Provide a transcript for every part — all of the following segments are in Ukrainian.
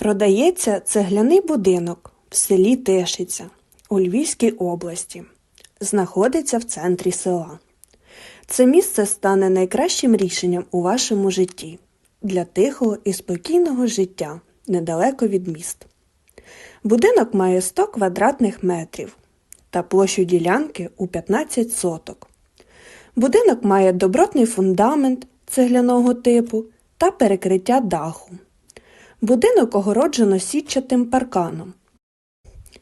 Продається цегляний будинок в селі Тишиця у Львівській області. Знаходиться в центрі села. Це місце стане найкращим рішенням у вашому житті для тихого і спокійного життя недалеко від міст. Будинок має 100 квадратних метрів та площу ділянки у 15 соток. Будинок має добротний фундамент цегляного типу та перекриття даху. Будинок огороджено сітчатим парканом,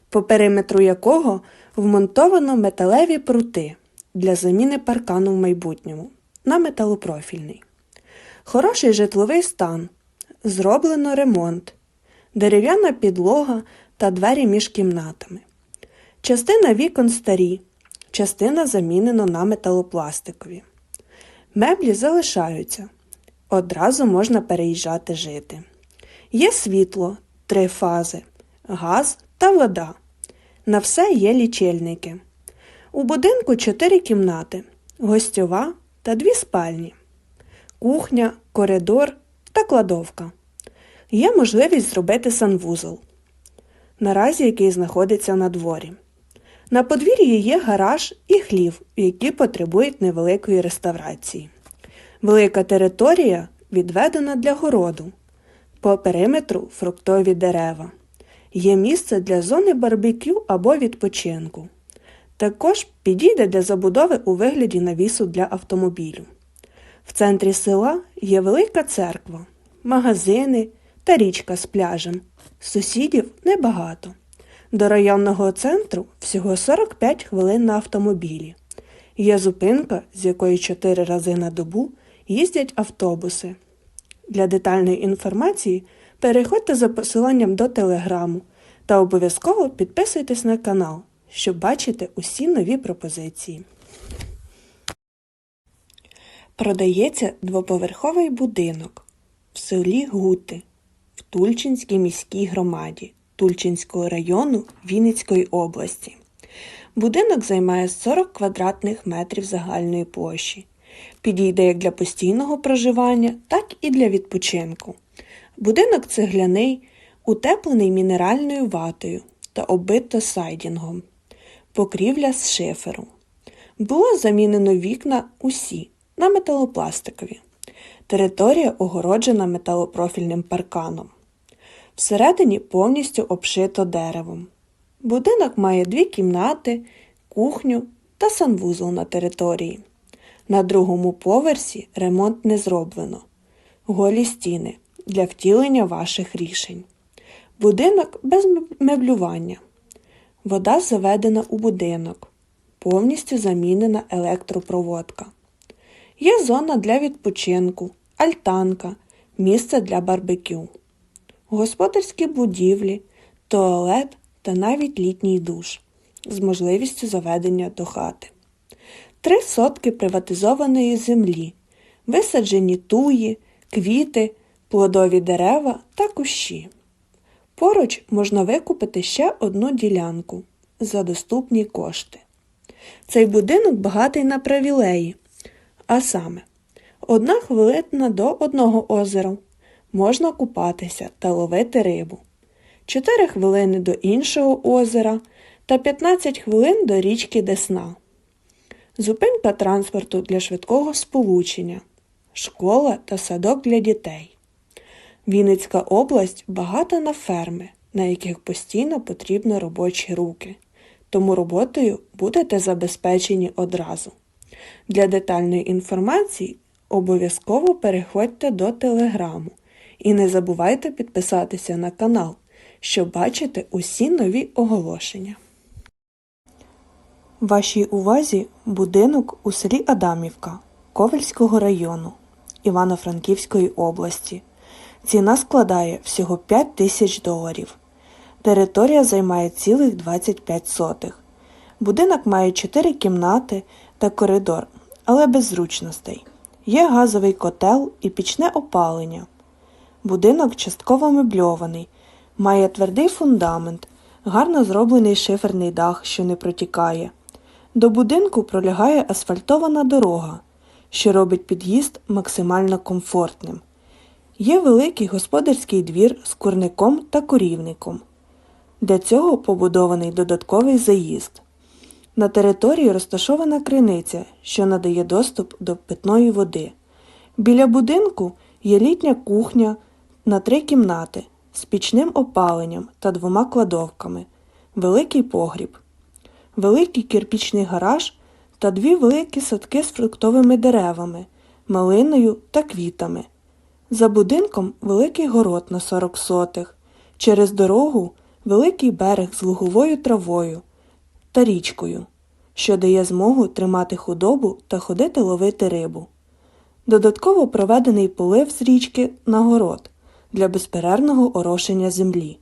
по периметру якого вмонтовано металеві прути для заміни паркану в майбутньому на металопрофільний. Хороший житловий стан. Зроблено ремонт, дерев'яна підлога та двері між кімнатами. Частина вікон старі, частина замінено на металопластикові. Меблі залишаються. Одразу можна переїжджати жити. Є світло, три фази, газ та вода. На все є лічильники. У будинку чотири кімнати, гостьова та дві спальні, кухня, коридор та кладовка. Є можливість зробити санвузол, наразі який знаходиться на дворі. На подвір'ї є гараж і хлів, які потребують невеликої реставрації. Велика територія відведена для городу. По периметру фруктові дерева. Є місце для зони барбекю або відпочинку. Також підійде для забудови у вигляді навісу для автомобілю. В центрі села є велика церква, магазини та річка з пляжем. Сусідів небагато. До районного центру всього 45 хвилин на автомобілі. Є зупинка, з якої 4 рази на добу їздять автобуси. Для детальної інформації переходьте за посиланням до телеграму та обов'язково підписуйтесь на канал, щоб бачити усі нові пропозиції. Продається двоповерховий будинок в селі Гути в Тульчинській міській громаді Тульчинського району Вінницької області. Будинок займає 40 квадратних метрів загальної площі. Підійде як для постійного проживання, так і для відпочинку. Будинок цегляний, утеплений мінеральною ватою та оббито сайдінгом. Покрівля з шиферу. Було замінено вікна усі на металопластикові. Територія огороджена металопрофільним парканом. Всередині повністю обшито деревом. Будинок має дві кімнати, кухню та санвузол на території. На другому поверсі ремонт не зроблено. Голі стіни для втілення ваших рішень. Будинок без меблювання. Вода заведена у будинок. Повністю замінена електропроводка. Є зона для відпочинку, альтанка, місце для барбекю, господарські будівлі, туалет та навіть літній душ з можливістю заведення до хати. Три сотки приватизованої землі, висаджені туї, квіти, плодові дерева та кущі. Поруч можна викупити ще одну ділянку за доступні кошти. Цей будинок багатий на привілеї, а саме, одна хвилина до одного озера можна купатися та ловити рибу, 4 хвилини до іншого озера та 15 хвилин до річки Десна. Зупинка транспорту для швидкого сполучення, школа та садок для дітей. Вінницька область багата на ферми, на яких постійно потрібно робочі руки, тому роботою будете забезпечені одразу. Для детальної інформації обов'язково переходьте до телеграму і не забувайте підписатися на канал, щоб бачити усі нові оголошення. Вашій увазі будинок у селі Адамівка Ковельського району Івано-Франківської області. Ціна складає всього 5 тисяч доларів. Територія займає цілих 25 сотих. Будинок має 4 кімнати та коридор, але без зручностей. Є газовий котел і пічне опалення. Будинок частково мебльований, має твердий фундамент, гарно зроблений шиферний дах, що не протікає. До будинку пролягає асфальтована дорога, що робить під'їзд максимально комфортним. Є великий господарський двір з курником та корівником. Для цього побудований додатковий заїзд. На території розташована криниця, що надає доступ до питної води. Біля будинку є літня кухня на три кімнати з пічним опаленням та двома кладовками, великий погріб, великий кирпічний гараж та дві великі садки з фруктовими деревами, малиною та квітами. За будинком великий город на 40 сотих, через дорогу великий берег з луговою травою та річкою, що дає змогу тримати худобу та ходити ловити рибу. Додатково проведений полив з річки на город для безперервного орошення землі.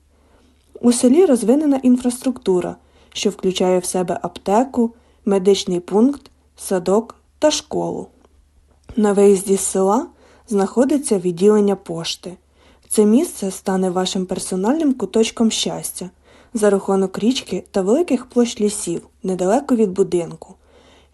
У селі розвинена інфраструктура, що включає в себе аптеку, медичний пункт, садок та школу. На виїзді з села знаходиться відділення пошти. Це місце стане вашим персональним куточком щастя за рахунок річки та великих площ лісів недалеко від будинку.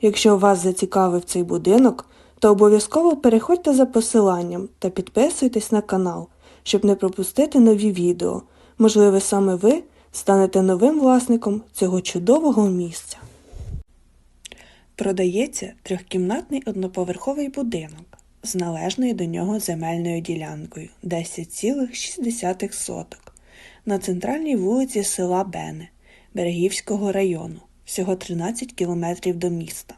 Якщо вас зацікавив цей будинок, то обов'язково переходьте за посиланням та підписуйтесь на канал, щоб не пропустити нові відео. Можливо, саме ви станете новим власником цього чудового місця. Продається трьохкімнатний одноповерховий будинок з належною до нього земельною ділянкою 10,6 соток на центральній вулиці села Бене Берегівського району, всього 13 кілометрів до міста.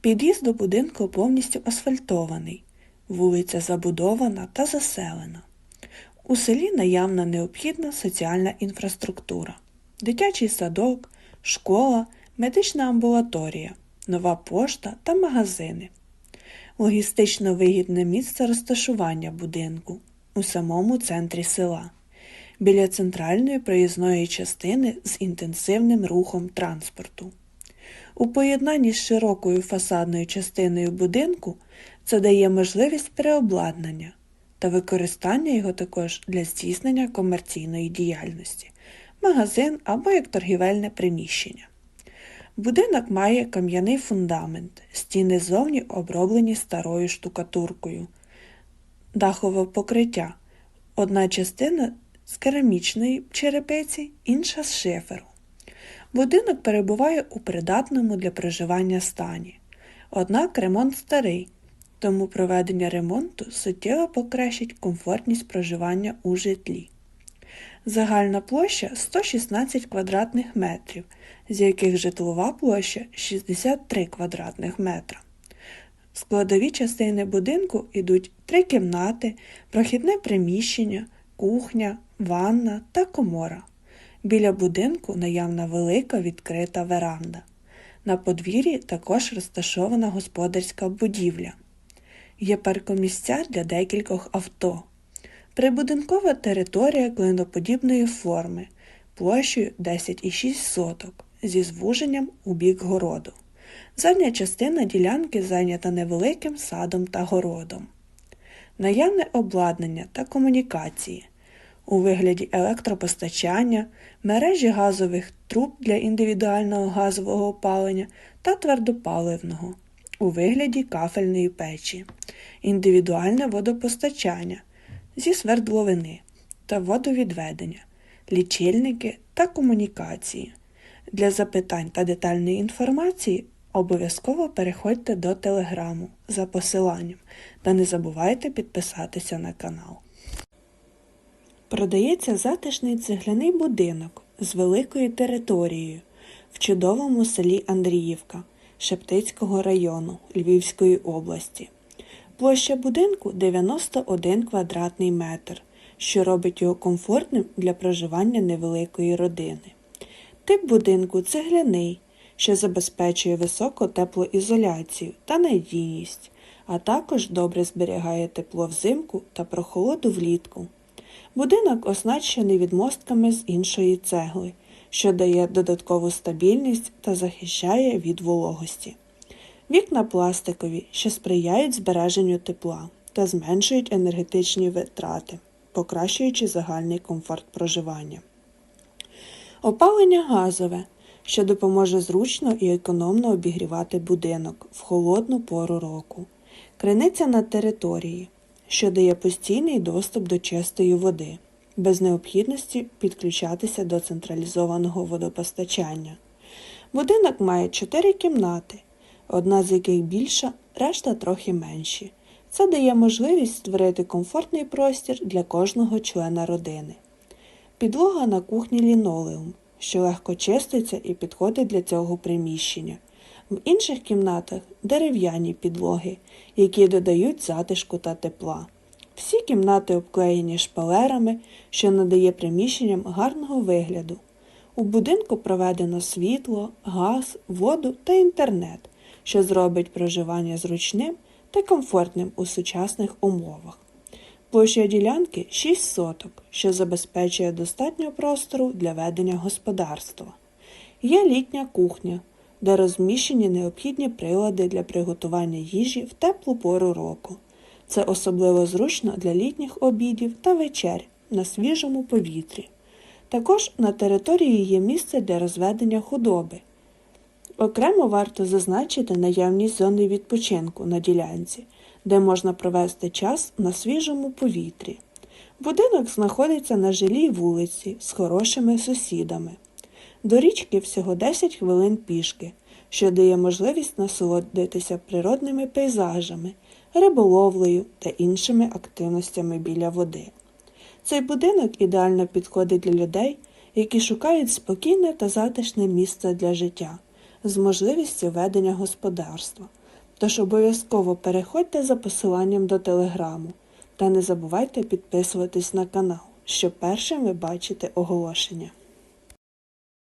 Під'їзд до будинку повністю асфальтований, вулиця забудована та заселена. У селі наявна необхідна соціальна інфраструктура, дитячий садок, школа, медична амбулаторія, нова пошта та магазини. Логістично вигідне місце розташування будинку у самому центрі села, біля центральної проїзної частини з інтенсивним рухом транспорту. У поєднанні з широкою фасадною частиною будинку це дає можливість переобладнання та використання його також для здійснення комерційної діяльності, магазин або як торгівельне приміщення. Будинок має кам'яний фундамент, стіни зовні оброблені старою штукатуркою, дахове покриття, одна частина з керамічної черепиці, інша з шиферу. Будинок перебуває у придатному для проживання стані. Однак ремонт старий, тому проведення ремонту суттєво покращить комфортність проживання у житлі. Загальна площа 116 квадратних метрів, з яких житлова площа 63 квадратних метра. Складові частини будинку йдуть три кімнати, прохідне приміщення, кухня, ванна та комора. Біля будинку наявна велика відкрита веранда. На подвір'ї також розташована господарська будівля. Є паркомісця для декількох авто. Прибудинкова територія клиноподібної форми площею 10,6 соток зі звуженням у бік городу. Задня частина ділянки зайнята невеликим садом та городом. Наявне обладнання та комунікації у вигляді електропостачання, мережі газових труб для індивідуального газового опалення та твердопаливного у вигляді кафельної печі, індивідуальне водопостачання зі свердловини та водовідведення, лічильники та комунікації. Для запитань та детальної інформації обов'язково переходьте до телеграму за посиланням та не забувайте підписатися на канал. Продається затишний цегляний будинок з великою територією в чудовому селі Андріївка Шептицького району Львівської області. Площа будинку 91 квадратний метр, що робить його комфортним для проживання невеликої родини. Тип будинку цегляний, що забезпечує високу теплоізоляцію та надійність, а також добре зберігає тепло взимку та прохолоду влітку. Будинок оснащений відмостками з іншої цегли, що дає додаткову стабільність та захищає від вологості. Вікна пластикові, що сприяють збереженню тепла та зменшують енергетичні витрати, покращуючи загальний комфорт проживання. Опалення газове, що допоможе зручно і економно обігрівати будинок в холодну пору року. Криниця на території, що дає постійний доступ до чистої води, без необхідності підключатися до централізованого водопостачання. Будинок має чотири кімнати, одна з яких більша, решта трохи менші. Це дає можливість створити комфортний простір для кожного члена родини. Підлога на кухні лінолеум, що легко чиститься і підходить для цього приміщення. В інших кімнатах дерев'яні підлоги, які додають затишку та тепла. Всі кімнати обклеєні шпалерами, що надає приміщенням гарного вигляду. У будинку проведено світло, газ, воду та інтернет, що зробить проживання зручним та комфортним у сучасних умовах. Площа ділянки 6 соток, що забезпечує достатньо простору для ведення господарства. Є літня кухня, де розміщені необхідні прилади для приготування їжі в теплу пору року. Це особливо зручно для літніх обідів та вечер на свіжому повітрі. Також на території є місце для розведення худоби. Окремо варто зазначити наявність зони відпочинку на ділянці, де можна провести час на свіжому повітрі. Будинок знаходиться на жилій вулиці з хорошими сусідами. До річки всього 10 хвилин пішки, що дає можливість насолодитися природними пейзажами, риболовлею та іншими активностями біля води. Цей будинок ідеально підходить для людей, які шукають спокійне та затишне місце для життя з можливістю ведення господарства. Тож обов'язково переходьте за посиланням до телеграму та не забувайте підписуватись на канал, щоб першим ви бачите оголошення.